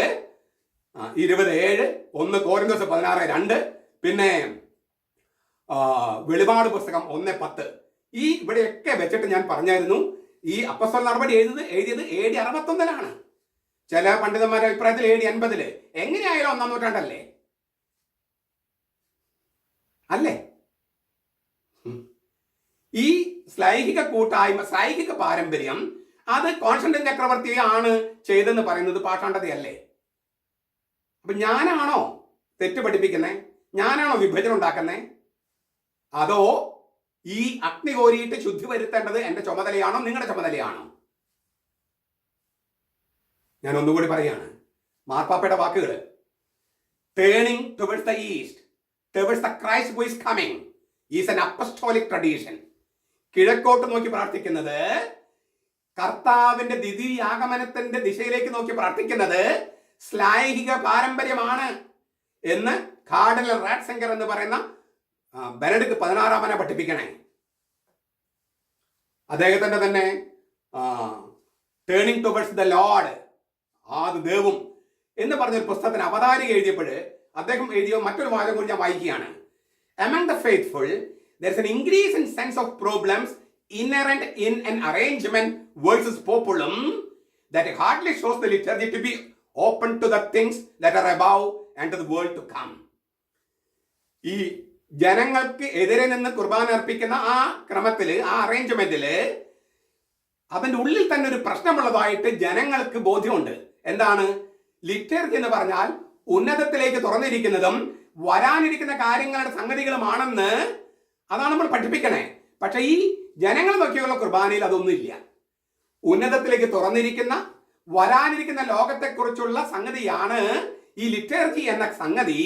ഇരുപത് ഏഴ് ഒന്ന് കോരിന്തോസ് പതിനാറ് രണ്ട്. പിന്നെ വെളിപാട് പുസ്തകം ഒന്ന് പത്ത്. ഈ ഇവിടെയൊക്കെ വെച്ചിട്ട് ഞാൻ പറഞ്ഞായിരുന്നു ഈ അപ്പസ്വൽ നടപടി എഴുതുന്നത് എഴുതിയത് എ ഡി അറുപത്തൊന്നിലാണ്. ചില പണ്ഡിതന്മാരുടെ അഭിപ്രായത്തിൽ എ ഡി അൻപതിൽ. എങ്ങനെയായാലും ഒന്നാം നൂറ്റാണ്ടല്ലേ? അല്ലേ. ഈ സ്ലൈഹിക കൂട്ടായ്മ സ്ലൈഹിക പാരമ്പര്യം അത് കോൺസ്റ്റന്റൈൻ ചക്രവർത്തിയാണ് ചെയ്തെന്ന് പറയുന്നത് പാഷാണ്ഡതയല്ലേ? അപ്പൊ ഞാനാണോ തെറ്റ് പഠിപ്പിക്കുന്നേ? ഞാനാണോ വിഭജനം ഉണ്ടാക്കുന്നേ? അതോ ഈ അഗ്നി കോരിയിട്ട് ശുദ്ധി വരുത്തേണ്ടത് എന്റെ ചുമതലയാണോ നിങ്ങളുടെ ചുമതലയാണോ? ഞാൻ ഒന്നുകൂടി പറയാണ്. മാർപ്പാപ്പയുടെ വാക്കുകൾ turning towards the east towards the Christ who coming is an apostolic tradition കിഴക്കോട്ട് നോക്കി പ്രാർത്ഥിക്കുന്നത് കർത്താവിന്റെ ദ്വിതീയാഗമനത്തിന്റെ ദിശയിലേക്ക് നോക്കി പ്രാർത്ഥിക്കുന്നത് ശ്ലൈഹിക പാരമ്പര്യമാണ് എന്ന് കാർഡിനൽ റാറ്റ്സെങ്കർ എന്ന് പറയുന്ന ആ, ബെനഡിക്ട് പതിനാറാമനെ പഠിപ്പിക്കണേ. അദ്ദേഹത്തിന്റെ തന്നെ ടേണിംഗ് ടുവേഴ്സ് ദ ലോഡ് ആ ദേവും എന്ന് പറഞ്ഞൊരു പുസ്തകത്തിന് അവതാരിക എഴുതിയപ്പോൾ അദ്ദേഹം എഴുതിയ മറ്റൊരു വാചകം കൂടി ഞാൻ വായിക്കുകയാണ്. Among the faithful there is an increase in sense of problems inherent in an arrangement versus populum that hardly shows the liturgy to be open to the things that are above and to the world to come. ഈ ജനങ്ങൾക്ക് എതിരെ നിന്ന് കുർബാന അർപ്പിക്കുന്ന ആ ക്രമത്തിൽ ആ അറേഞ്ച്മെന്റിൽ അതിന്റെ ഉള്ളിൽ തന്നെ ഒരു പ്രശ്നമുള്ളതായിട്ട് ജനങ്ങൾക്ക് ബോധ്യമുണ്ട്. എന്താണ്? ലിറ്റർജി എന്ന് പറഞ്ഞാൽ ഉന്നതത്തിലേക്ക് തുറന്നിരിക്കുന്നതും വരാനിരിക്കുന്ന കാര്യങ്ങളുടെ സംഗതികളുമാണെന്ന് അതാണ് നമ്മൾ പഠിപ്പിക്കണേ. പക്ഷേ ഈ ജനങ്ങൾ നോക്കിയുള്ള കുർബാനയിൽ അതൊന്നുമില്ല. ഉന്നതത്തിലേക്ക് തുറന്നിരിക്കുന്ന വരാനിരിക്കുന്ന ലോകത്തെക്കുറിച്ചുള്ള സംഗതിയാണ് ഈ ലിറ്റേർജി എന്ന സംഗതി.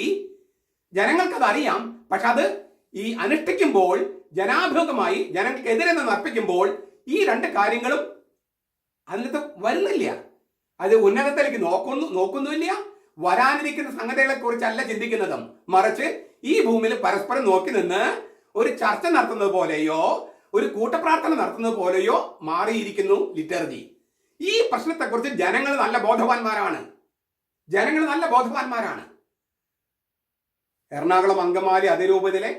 ജനങ്ങൾക്കത് അറിയാം പക്ഷെ അത് ഈ അനുഷ്ഠിക്കുമ്പോൾ ജനാഭിമുഖമായി ജനങ്ങൾക്കെതിരെ നിന്ന് അർപ്പിക്കുമ്പോൾ ഈ രണ്ട് കാര്യങ്ങളും അതിനകത്ത് വരുന്നില്ല. അത് ഉന്നതത്തിലേക്ക് നോക്കുന്നു നോക്കുന്നുമില്ല. വരാനിരിക്കുന്ന സംഗതികളെ കുറിച്ചല്ല ചിന്തിക്കുന്നതും. മറിച്ച് ഈ ഭൂമിയിൽ പരസ്പരം നോക്കി നിന്ന് ഒരു ചർച്ച നടത്തുന്നത് പോലെയോ ഒരു കൂട്ടപ്രാർത്ഥന നടത്തുന്നത് പോലെയോ മാറിയിരിക്കുന്നു ലിറ്റർജി. ഈ പ്രശ്നത്തെക്കുറിച്ച് ജനങ്ങൾ നല്ല ബോധവാന്മാരാണ്. ജനങ്ങൾ നല്ല ബോധവാന്മാരാണ്. എറണാകുളം അങ്കമാലി അതിരൂപതയിലെ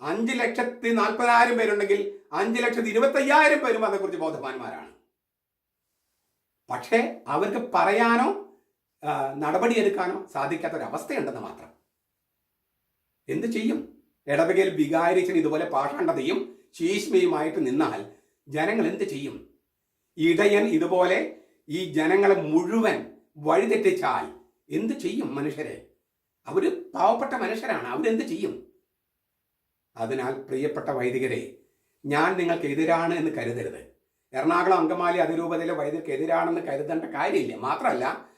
അഞ്ച് ലക്ഷത്തി നാൽപ്പതിനായിരം പേരുണ്ടെങ്കിൽ അഞ്ച് ലക്ഷത്തി ഇരുപത്തി അയ്യായിരം പേരും അതേക്കുറിച്ച് ബോധവാന്മാരാണ്. പക്ഷേ അവർക്ക് പറയാനോ നടപടിയെടുക്കാനോ സാധിക്കാത്തൊരവസ്ഥയുണ്ടെന്ന് മാത്രം. എന്ത് ചെയ്യും? ഇടവകയിൽ വികാരിച്ചൻ ഇതുപോലെ പാഷാണ്ഡതയും ശീഷ്മയുമായിട്ട് നിന്നാൽ ജനങ്ങൾ എന്ത് ചെയ്യും? ഇടയൻ ഇതുപോലെ ഈ ജനങ്ങളെ മുഴുവൻ വഴിതെറ്റിച്ചാൽ എന്ത് ചെയ്യും മനുഷ്യരെ? അവർ പാവപ്പെട്ട മനുഷ്യരാണ്. അവരെന്ത് ചെയ്യും? അതിനാൽ പ്രിയപ്പെട്ട വൈദികരെ ഞാൻ നിങ്ങൾക്ക് എതിരാണ് എന്ന് കരുതരുത്. എറണാകുളം അങ്കമാലി അതിരൂപതയിലെ വൈദ്യർക്ക് എതിരാണെന്ന് കരുതേണ്ട കാര്യമില്ല. മാത്രമല്ല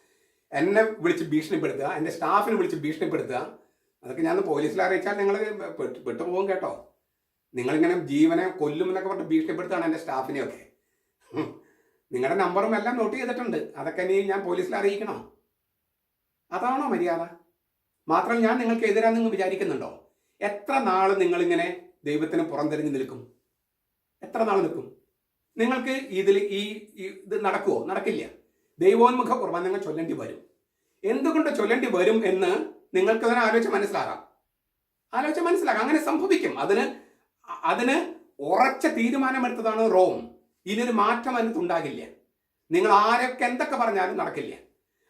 എന്നെ വിളിച്ച് ഭീഷണിപ്പെടുത്തുക എന്റെ സ്റ്റാഫിനെ വിളിച്ച് ഭീഷണിപ്പെടുത്തുക. അതൊക്കെ ഞാൻ പോലീസിൽ അറിയിച്ചാൽ നിങ്ങൾ പെട്ടുപോകും കേട്ടോ. നിങ്ങളിങ്ങനെ ജീവനെ കൊല്ലുമെന്നൊക്കെ പറഞ്ഞ് ഭീഷണിപ്പെടുത്തുകയാണ് എന്റെ സ്റ്റാഫിനെയൊക്കെ. നിങ്ങളുടെ നമ്പറും എല്ലാം നോട്ട് ചെയ്തിട്ടുണ്ട്. അതൊക്കെ ഇനി ഞാൻ പോലീസിൽ അറിയിക്കണോ? അതാണോ മര്യാദ? മാത്രം ഞാൻ നിങ്ങൾക്ക് എതിരാന്ന് നിങ്ങൾ വിചാരിക്കുന്നുണ്ടോ? എത്ര നാൾ നിങ്ങളിങ്ങനെ ദൈവത്തിന് പുറംതിരിഞ്ഞ് നിൽക്കും? എത്ര നാൾ നിൽക്കും? നിങ്ങൾക്ക് ഇതിൽ ഈ ഈ ഇത് നടക്കുമോ നടക്കില്ല. ദൈവോന്മുഖ കുർബാന നിങ്ങൾ ചൊല്ലേണ്ടി വരും. എന്തുകൊണ്ട് ചൊല്ലേണ്ടി വരും എന്ന് നിങ്ങൾക്ക് അതിനെ ആലോചിച്ച് മനസ്സിലാകാം. ആലോചിച്ച് മനസ്സിലാക്കാം അങ്ങനെ സംഭവിക്കും. അതിന് അതിന് ഉറച്ച തീരുമാനമെടുത്തതാണ് റോം. ഇനിയൊരു മാറ്റം അതിനകത്തുണ്ടാകില്ല നിങ്ങൾ ആരൊക്കെ എന്തൊക്കെ പറഞ്ഞാലും നടക്കില്ല.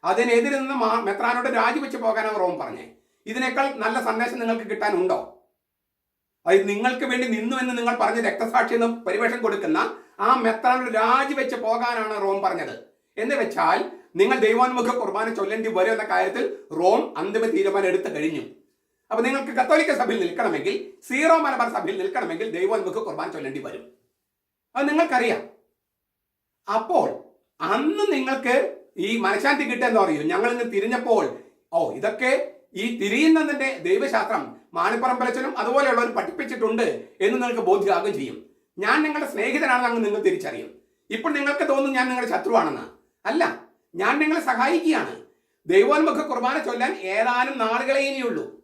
അതിനെതിരെ നിന്ന് മെത്രാനോട് രാജിവെച്ച് പോകാനാണ് റോം പറഞ്ഞേ ഇതിനേക്കാൾ നല്ല സന്ദേശം നിങ്ങൾക്ക് കിട്ടാനുണ്ടോ? അത് നിങ്ങൾക്ക് വേണ്ടി നിന്നു എന്ന് നിങ്ങൾ പറഞ്ഞ രക്തസാക്ഷി എന്ന് പരിവേഷം കൊടുക്കുന്ന ആ മെത്രാനോട് രാജിവെച്ച് പോകാനാണ് റോം പറഞ്ഞത്. എന്ന് വെച്ചാൽ നിങ്ങൾ ദൈവാനുമുഖ കുർബാന ചൊല്ലേണ്ടി വരും എന്ന കാര്യത്തിൽ റോം അന്തിമ തീരുമാനം എടുത്തു കഴിഞ്ഞു. അപ്പൊ നിങ്ങൾക്ക് കത്തോലിക്ക സഭയിൽ നിൽക്കണമെങ്കിൽ സീറോ മലബാർ സഭയിൽ നിൽക്കണമെങ്കിൽ ദൈവോന്മുഖ കുർബാന ചൊല്ലേണ്ടി വരും. അത് നിങ്ങൾക്കറിയാം. അപ്പോൾ അന്ന് നിങ്ങൾക്ക് ഈ മനഃശാന്തി കിട്ടുമെന്ന് പറയൂ ഞങ്ങൾ ഇന്ന് തിരിഞ്ഞപ്പോൾ ഓ ഇതൊക്കെ ഈ തിരിയുന്നതിന്റെ ദൈവശാസ്ത്രം മാണിപ്പറമ്പലച്ചനും അതുപോലെയുള്ളവർ പഠിപ്പിച്ചിട്ടുണ്ട് എന്ന് നിങ്ങൾക്ക് ബോധ്യമാകുകയും ചെയ്യും. ഞാൻ നിങ്ങളുടെ സ്നേഹിതനാണെന്ന് അങ്ങ് നിങ്ങൾ തിരിച്ചറിയും. ഇപ്പോൾ നിങ്ങൾക്ക് തോന്നും ഞാൻ നിങ്ങളുടെ ശത്രുവാണെന്ന്. അല്ല ഞാൻ നിങ്ങളെ സഹായിക്കുകയാണ്. ദൈവോന്മുഖ കുർബാന ചൊല്ലാൻ ഏതാനും നാളുകളെ ഇനിയുള്ളൂ.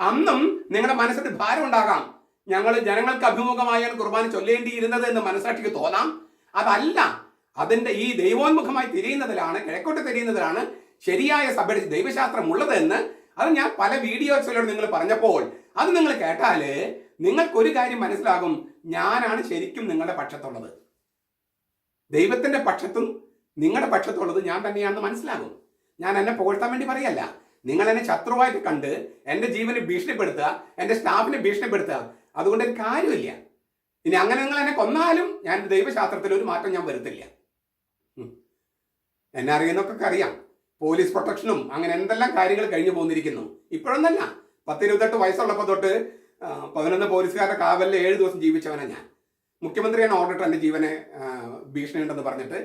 അന്നും നിങ്ങളുടെ മനസ്സിന് ഭാരം ഉണ്ടാകാം ഞങ്ങൾ ജനങ്ങൾക്ക് അഭിമുഖമായാണ് കുർബാന ചൊല്ലേണ്ടിയിരുന്നത് എന്ന് മനസ്സാക്ഷിക്ക് തോന്നാം. അതല്ല അതിന്റെ ഈ ദൈവോന്മുഖമായി തിരിയുന്നതിലാണ് കിഴക്കോട്ട് തിരിയുന്നതിലാണ് ശരിയായ സഭയുടെ ദൈവശാസ്ത്രം ഉള്ളത് എന്ന് അത് ഞാൻ പല വീഡിയോസിലൂടെ നിങ്ങൾ പറഞ്ഞപ്പോൾ അത് നിങ്ങൾ കേട്ടാൽ നിങ്ങൾക്കൊരു കാര്യം മനസ്സിലാകും. ഞാനാണ് ശരിക്കും നിങ്ങളുടെ പക്ഷത്തുള്ളത്. ദൈവത്തിന്റെ പക്ഷത്തും നിങ്ങളുടെ പക്ഷത്തുള്ളത് ഞാൻ തന്നെയാണെന്ന് മനസ്സിലാകും. ഞാൻ എന്നെ പുകഴ്ത്താൻ വേണ്ടി പറയല്ല. നിങ്ങൾ എന്നെ ശത്രുവായിട്ട് കണ്ട് എന്റെ ജീവനെ ഭീഷണിപ്പെടുത്തുക എന്റെ സ്റ്റാഫിനെ ഭീഷണിപ്പെടുത്തുക അതുകൊണ്ട് ഒരു കാര്യമില്ല. ഇനി അങ്ങനെ നിങ്ങൾ എന്നെ കൊന്നാലും ഞാൻ ദൈവശാസ്ത്രത്തിൽ ഒരു മാറ്റം ഞാൻ വരുത്തില്ല. എന്നെ അറിയുന്നൊക്കെ അറിയാം. പോലീസ് പ്രൊട്ടക്ഷനും അങ്ങനെ എന്തെല്ലാം കാര്യങ്ങൾ കഴിഞ്ഞു പോന്നിരിക്കുന്നു. ഇപ്പോഴൊന്നല്ല പത്ത് ഇരുപത്തെട്ട് വയസ്സുള്ളപ്പോൾ തൊട്ട് പതിനൊന്ന് പോലീസുകാരുടെ കാവലിൽ ഏഴ് ദിവസം ജീവിച്ചവനാണ് ഞാൻ. മുഖ്യമന്ത്രിയാണ് ഓർഡർ എന്റെ ജീവനെ ഭീഷണിയുണ്ടെന്ന് പറഞ്ഞിട്ട്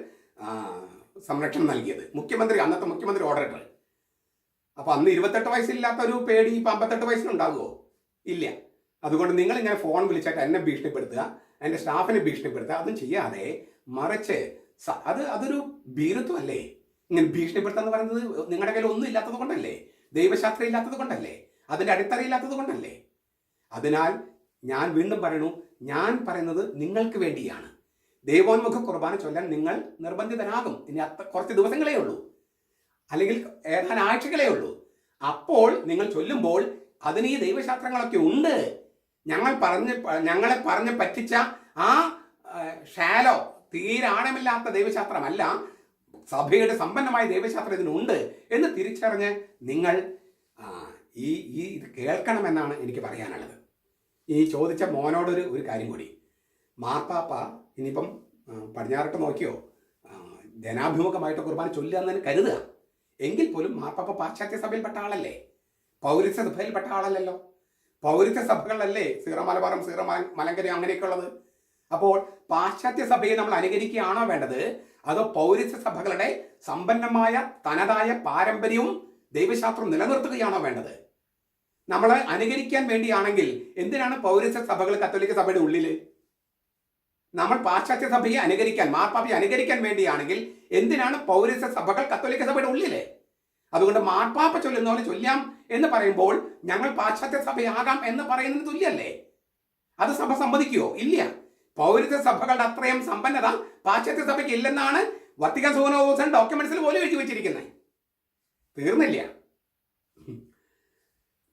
സംരക്ഷണം നൽകിയത്. മുഖ്യമന്ത്രി അന്നത്തെ മുഖ്യമന്ത്രി ഓർഡർ അപ്പൊ അന്ന് ഇരുപത്തെട്ട് വയസ്സില്ലാത്ത ഒരു പേടി ഇപ്പൊ അമ്പത്തെട്ട് വയസ്സിനുണ്ടാകുമോ ഇല്ല. അതുകൊണ്ട് നിങ്ങൾ ഇങ്ങനെ ഫോൺ വിളിച്ചിട്ട് എന്നെ ഭീഷണിപ്പെടുത്തുക എന്റെ സ്റ്റാഫിനെ ഭീഷണിപ്പെടുത്തുക അതും ചെയ്യാതെ മറിച്ച് അത് അതൊരു ഭീരുത്വമല്ലേ? ഇങ്ങനെ ഭീഷണിപ്പെടുത്തുക എന്ന് പറയുന്നത് നിങ്ങളുടെ കയ്യിൽ ഒന്നും ഇല്ലാത്തത് കൊണ്ടല്ലേ? ദൈവശാസ്ത്രം ഇല്ലാത്തത് കൊണ്ടല്ലേ? അതിന്റെ അടിത്തറയില്ലാത്തത് കൊണ്ടല്ലേ? അതിനാൽ ഞാൻ വീണ്ടും പറയണു ഞാൻ പറയുന്നത് നിങ്ങൾക്ക് വേണ്ടിയാണ്. ദൈവോന്മുഖ കുർബാന ചൊല്ലാൻ നിങ്ങൾ നിർബന്ധിതനാകും ഇനി അത്ര കുറച്ച് ദിവസങ്ങളേ ഉള്ളൂ. അല്ലെങ്കിൽ ഏതാനും ആഴ്ചകളേ ഉള്ളൂ. അപ്പോൾ നിങ്ങൾ ചൊല്ലുമ്പോൾ അതിന് ഈ ദൈവശാസ്ത്രങ്ങളൊക്കെ ഉണ്ട്. ഞങ്ങൾ പറഞ്ഞ് ഞങ്ങളെ പറഞ്ഞ് പറ്റിച്ച ആ ഷാലോ തീരാണമില്ലാത്ത ദൈവശാസ്ത്രമല്ല സഭയുടെ സമ്പന്നമായ ദൈവശാസ്ത്രം ഇതിനുണ്ട് എന്ന് തിരിച്ചറിഞ്ഞ് നിങ്ങൾ ഈ ഈ ഇത് കേൾക്കണമെന്നാണ് എനിക്ക് പറയാനുള്ളത്. ഈ ചോദിച്ച മോനോടൊരു ഒരു കാര്യം കൂടി. മാർപ്പാപ്പ ഇനിയിപ്പം പടിഞ്ഞാറിട്ട് നോക്കിയോ? ജനാഭിമുഖമായിട്ട് കുർബാന ചൊല്ലുക കരുതുക. എങ്കിൽ പോലും മാർപ്പാപ്പ പാശ്ചാത്യ സഭയിൽപ്പെട്ട ആളല്ലേ? പൗരസ്യ സഭയിൽപ്പെട്ട ആളല്ലല്ലോ. പൗരസ്യ സഭകളല്ലേ സീറ മലബാറും സീറ മലങ്കര അങ്ങനെയൊക്കെ ഉള്ളത് അപ്പോൾ പാശ്ചാത്യ സഭയെ നമ്മൾ അനുകരിക്കുകയാണോ വേണ്ടത്? അതോ പൗരത്വ സഭകളുടെ സമ്പന്നമായ തനതായ പാരമ്പര്യവും ദൈവശാസ്ത്രവും നിലനിർത്തുകയാണോ വേണ്ടത്? നമ്മളെ അനുകരിക്കാൻ വേണ്ടിയാണെങ്കിൽ എന്തിനാണ് പൗരസ്യ സഭകൾ കത്തോലിക്ക സഭയുടെ ഉള്ളിൽ നമ്മൾ പാശ്ചാത്യ സഭയെ അനുകരിക്കാൻ മാർപ്പാപ്പയെ അനുകരിക്കാൻ വേണ്ടിയാണെങ്കിൽ എന്തിനാണ് പൗരസ്യ സഭകൾ കത്തോലിക്ക സഭയുടെ ഉള്ളിൽ അതുകൊണ്ട് മാർപ്പാപ്പ ചൊല്ലുന്ന പോലെ ചൊല്ലാം എന്ന് പറയുമ്പോൾ ഞങ്ങൾ പാശ്ചാത്യ സഭയാകാം എന്ന് പറയുന്നതിന് തുല്യല്ലേ? അത് സഭ സമ്മതിക്കുവോ? ഇല്ല. പൗരത്വ സഭകളുടെ അത്രയും സമ്പന്നത പാശ്ചാത്യ സഭയ്ക്ക് ഇല്ലെന്നാണ് വത്തിക്കാൻ സൂനോസൻ ഡോക്യുമെന്റ്സിൽ പോലും എഴുതി വെച്ചിരിക്കുന്നത്. തീർന്നില്ല.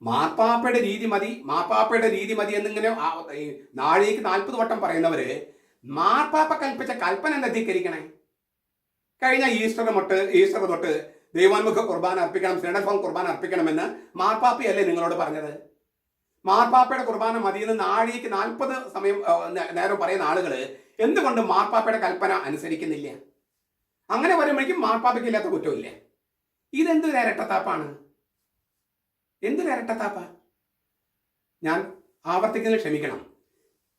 മാർപ്പാപ്പയുടെ രീതി മതി മാർപ്പാപ്പയുടെ രീതി മതി എന്നിങ്ങനെ നാഴികക്ക് നാൽപ്പത് വട്ടം പറയുന്നവര് മാർപ്പാപ്പ കൽപ്പിച്ച കൽപ്പന എന്താ ധിക്കരിക്കണേ? കഴിഞ്ഞ ഈസ്റ്റർ തൊട്ട് ഈസ്റ്റർ തൊട്ട് ദൈവാൻമുഖ കുർബാന അർപ്പിക്കണം സിനഡഫോം കുർബാന അർപ്പിക്കണമെന്ന് മാർപ്പാപ്പയല്ലേ നിങ്ങളോട് പറഞ്ഞത്? മാർപ്പാപ്പയുടെ കുർബാന മതിയെന്ന് നാഴേക്ക് നാൽപ്പത് സമയം നേരം പറയുന്ന ആളുകൾ എന്തുകൊണ്ട് മാർപ്പാപ്പയുടെ കൽപ്പന അനുസരിക്കുന്നില്ല? അങ്ങനെ വരുമ്പോഴേക്കും മാർപ്പാപ്പയ്ക്ക് ഇല്ലാത്ത കുറ്റമില്ല ഇതെന്തൊരു ഇരട്ടത്താപ്പാണ്? എന്തൊരു ഇരട്ടത്താപ്പ? ഞാൻ ആവർത്തിക്കുന്നത് ക്ഷമിക്കണം.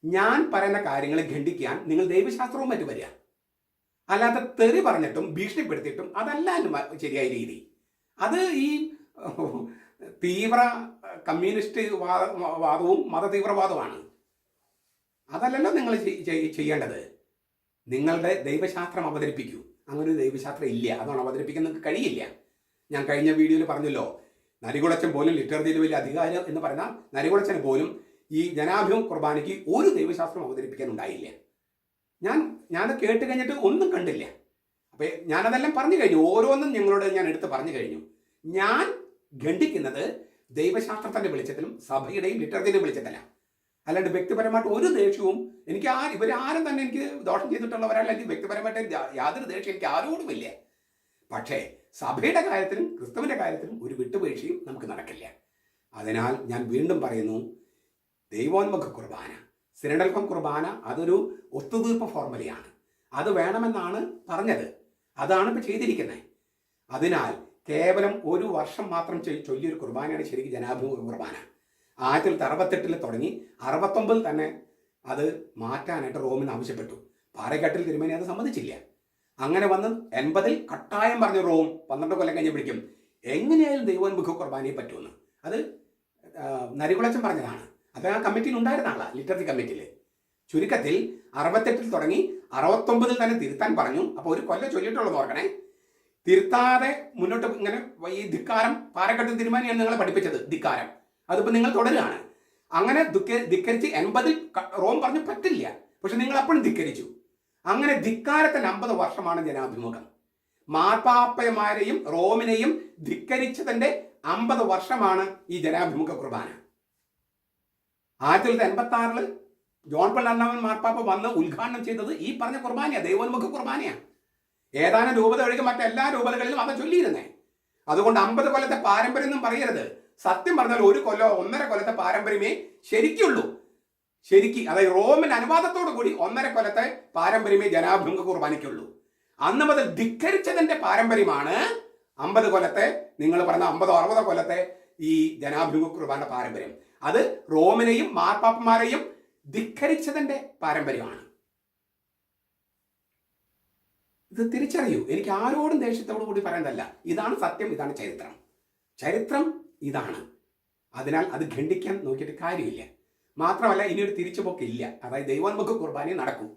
ഞാൻ പറയുന്ന കാര്യങ്ങളെ ഖണ്ഡിക്കാൻ നിങ്ങൾ ദൈവശാസ്ത്രവും മറ്റു വരിക. അല്ലാതെ തെറി പറഞ്ഞിട്ടും ഭീഷണിപ്പെടുത്തിയിട്ടും അതല്ല ശരിയായ രീതി. അത് ഈ തീവ്ര കമ്മ്യൂണിസ്റ്റ് വാദവും മതതീവ്രവാദവുമാണ്. അതല്ലല്ലോ നിങ്ങൾ ചെയ്- ചെയ്- ചെയ്യേണ്ടത്. നിങ്ങളുടെ ദൈവശാസ്ത്രം അവതരിപ്പിക്കൂ. അങ്ങനെ ഒരു ദൈവശാസ്ത്രം ഇല്ല. അതാണ് അവതരിപ്പിക്കാൻ നിങ്ങൾക്ക് കഴിയില്ല. ഞാൻ കഴിഞ്ഞ വീഡിയോയിൽ പറഞ്ഞല്ലോ നരികുളച്ചൻ പോലും ലിറ്റർജിയിൽ വലിയ അധികാരം എന്ന് പറഞ്ഞാൽ നരികുളച്ചൻ പോലും ഈ ജനാഭിമുഖ കുർബാനയ്ക്ക് ഒരു ദൈവശാസ്ത്രം അവതരിപ്പിക്കാൻ ഉണ്ടായില്ല. ഞാൻ ഞാൻ കേട്ട് കഴിഞ്ഞിട്ട് ഒന്നും കണ്ടില്ല. അപ്പൊ ഞാനതെല്ലാം പറഞ്ഞു കഴിഞ്ഞു. ഓരോന്നും നിങ്ങളോട് ഞാൻ എടുത്ത് പറഞ്ഞു കഴിഞ്ഞു. ഞാൻ ഖണ്ഡിക്കുന്നത് ദൈവശാസ്ത്രത്തിന്റെ വെളിച്ചത്തിലും സഭയുടെയും ലിറ്ററേച്ചറിന്റെ വെളിച്ചത്തില. അല്ലാണ്ട് വ്യക്തിപരമായിട്ട് ഒരു ദേഷ്യവും എനിക്ക് ആ ഇവരാരും തന്നെ എനിക്ക് ദോഷം ചെയ്തിട്ടുള്ളവരല്ല. എനിക്ക് വ്യക്തിപരമായിട്ട് യാതൊരു ദേഷ്യം എനിക്ക് ആരോടുമില്ല പക്ഷേ സഭയുടെ കാര്യത്തിലും ക്രിസ്തുവിന്റെ കാര്യത്തിലും ഒരു വിട്ടുവീഴ്ചയും നമുക്ക് നടക്കില്ല. അതിനാൽ ഞാൻ വീണ്ടും പറയുന്നു ദൈവോന്മുഖ കുർബാന സിനഡൽഫം കുർബാന അതൊരു ഒത്തുതീർപ്പ് ഫോർമുലയാണ്. അത് വേണമെന്നാണ് പറഞ്ഞത്. അതാണ് ഇപ്പൊ ചെയ്തിരിക്കുന്നത്. അതിനാൽ കേവലം ഒരു വർഷം മാത്രം ചൊല്ലിയൊരു കുർബാനയാണ് ശരിക്കും ജനാഭിമുഖ കുർബാന. ആയിരത്തി തൊള്ളായിരത്തി അറുപത്തെട്ടിൽ തുടങ്ങി അറുപത്തൊമ്പതിൽ തന്നെ അത് മാറ്റാനായിട്ട് റോമിന് ആവശ്യപ്പെട്ടു. പാറക്കാട്ടിൽ തിരുമേനി അത് സമ്മതിച്ചില്ല. അങ്ങനെ വന്ന് എൺപതിൽ കട്ടായം പറഞ്ഞു റോം പന്ത്രണ്ട് കൊല്ലം കഴിഞ്ഞ് പിടിക്കും. എങ്ങനെയായാലും ദൈവോന്മുഖ കുർബാനയെ പറ്റുമെന്ന്. അത് നരികുളച്ചൻ പറഞ്ഞതാണ്. അത് ആ കമ്മിറ്റിയിൽ ഉണ്ടായിരുന്ന ആളാ ലിറ്റററി കമ്മിറ്റിയിൽ ചുരുക്കത്തിൽ അറുപത്തെട്ടിൽ തുടങ്ങി അറുപത്തൊമ്പതിൽ തന്നെ തിരുത്താൻ പറഞ്ഞു. അപ്പോൾ ഒരു കൊല്ലം ചൊല്ലിയിട്ടുള്ളത് ഓർക്കണേ. തിരുത്താതെ മുന്നോട്ട് ഇങ്ങനെ ഈ ധിക്കാരം പാറക്കെട്ട് തിരുമാനിയാണ് നിങ്ങളെ പഠിപ്പിച്ചത് ധിക്കാരം. അതിപ്പോൾ നിങ്ങൾ തുടരുകയാണ്. അങ്ങനെ ധിക്കരിച്ച് എൺപതിൽ റോം പറഞ്ഞു പറ്റില്ല. പക്ഷെ നിങ്ങൾ അപ്പോഴും ധിക്കരിച്ചു. അങ്ങനെ ധിക്കാരത്തിന് അമ്പത് വർഷമാണ് ജനാഭിമുഖം. മാർപ്പാപ്പയമാരെയും റോമിനെയും ധിക്കരിച്ചതിന്റെ അമ്പത് വർഷമാണ് ഈ ജനാഭിമുഖ കുർബാന. ആയിരത്തി തൊള്ളായിരത്തി എൺപത്തി ആറിൽ ജോൺ രണ്ടാമൻ മാർപ്പാപ്പ വന്ന് ഉദ്ഘാടനം ചെയ്തത് ഈ പറഞ്ഞ കുർബാനയാണ് ദൈവോന്മുഖ കുർബാനയാണ് ഏതാനും രൂപത ഒഴികെ മറ്റെല്ലാ രൂപതകളിലും അവൻ ചൊല്ലിയിരുന്നേ. അതുകൊണ്ട് അമ്പത് കൊല്ലത്തെ പാരമ്പര്യം ഒന്നും പറയരുത്. സത്യം പറഞ്ഞാൽ ഒരു കൊല്ലോ ഒന്നര കൊല്ലത്തെ പാരമ്പര്യമേ ശരിക്കുള്ളൂ. ശരിക്ക് അതായത് റോമൻ അനുവാദത്തോടു കൂടി ഒന്നര കൊല്ലത്തെ പാരമ്പര്യമേ ജനാഭിമുഖ കുർബാനയ്ക്കുള്ളൂ. അന്ന് മുതൽ ധിക്കരിച്ചതിന്റെ പാരമ്പര്യമാണ് അമ്പത് കൊല്ലത്തെ നിങ്ങൾ പറഞ്ഞ അമ്പതോ അറുപതോ കൊല്ലത്തെ ഈ ജനാഭിമുഖ കുർബാന പാരമ്പര്യം. അത് റോമിനെയും മാർപ്പാപ്പന്മാരെയും ധിക്കരിച്ചതിന്റെ പാരമ്പര്യമാണ്. ഇത് തിരിച്ചറിയൂ. എനിക്ക് ആരോടും ദേഷ്യത്തോടു കൂടി പറയേണ്ടതല്ല. ഇതാണ് സത്യം ഇതാണ് ചരിത്രം. ചരിത്രം ഇതാണ്. അതിനാൽ അത് ഖണ്ഡിക്കാൻ നോക്കിയിട്ട് കാര്യമില്ല. മാത്രമല്ല ഇനിയൊരു തിരിച്ചുപോക്കില്ല. അതായത് ദൈവോന്മുഖ കുർബാനയും നടക്കൂ.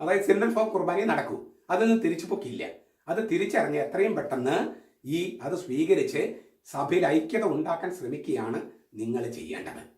അതായത് സിൻഡൽ ഫോം നടക്കും. നടക്കൂ അതൊന്നും തിരിച്ചുപോക്കില്ല. അത് തിരിച്ചറിഞ്ഞ് എത്രയും പെട്ടെന്ന് ഈ അത് സ്വീകരിച്ച് സഭയിൽ ഐക്യത ഉണ്ടാക്കാൻ ശ്രമിക്കുകയാണ് നിങ്ങൾ ചെയ്യേണ്ടത്.